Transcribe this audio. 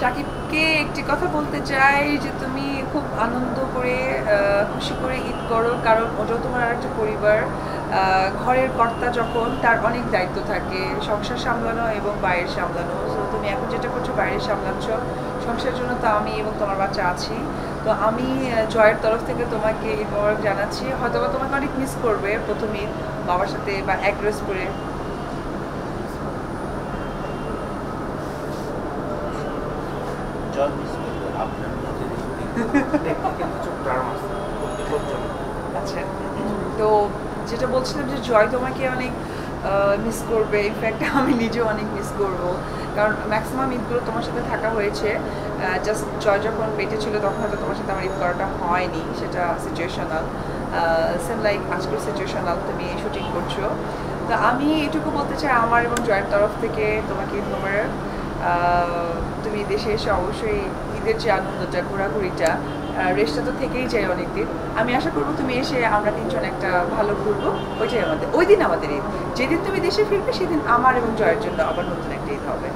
সাকিবকে একটি কথা বলতে চাই যে তুমি খুব আনন্দ করে খুশি করে ঈদ করো, কারণ ওটাও তোমার আর একটা পরিবার ঘরের কর্তা যখন, তার অনেক দায়িত্ব থাকে, সংসার সামলানো এবং বাইরের সামলানো। তো তুমি এখন যেটা করছ, বাইরে সামলাচ্ছ। সংসারের জন্য তো আমি এবং তোমার বাচ্চা আছি। তো আমি জয়ের তরফ থেকে তোমাকে ঈদ মোবারক জানাচ্ছি। হয়তোবা তোমাকে অনেক মিস করবে প্রথম বাবার সাথে বা অ্যাগ্রেস করে আচ্ছা তো যেটা বলছিলাম যে জয় তোমাকে অনেক মিস করবে। ইনফ্যাক্ট আমি নিজেও অনেক মিস করব। কারণ ম্যাক্সিমাম ঈদগুলো তোমার সাথে থাকা হয়েছে। জাস্ট জয় যখন পেটে ছিল তখন হয়তো তোমার সাথে আমার ঈদ করাটা হয়নি। সেটা সিচুয়েশনাল সেম লাইক আজকের সিচুয়েশনাল তুমি শুটিং করছ। তো আমি এটুকু বলতে চাই আমার এবং জয়ের তরফ থেকে তোমাকে আহ, তুমি দেশে এসে অবশ্যই ঈদের যে আনন্দটা, ঘোরাঘুরিটা রেস্টটা তো থেকেই যায় অনেকদিন। আমি আশা করব তুমি এসে আমরা তিনজন একটা ভালো ঘুরবো। ওইটাই আমাদের ওই দিন আমাদের ঈদ। যেদিন তুমি দেশে ফিরবে, সেদিন আমার এবং জয়ের জন্য আবার নতুন একটা ঈদ হবে।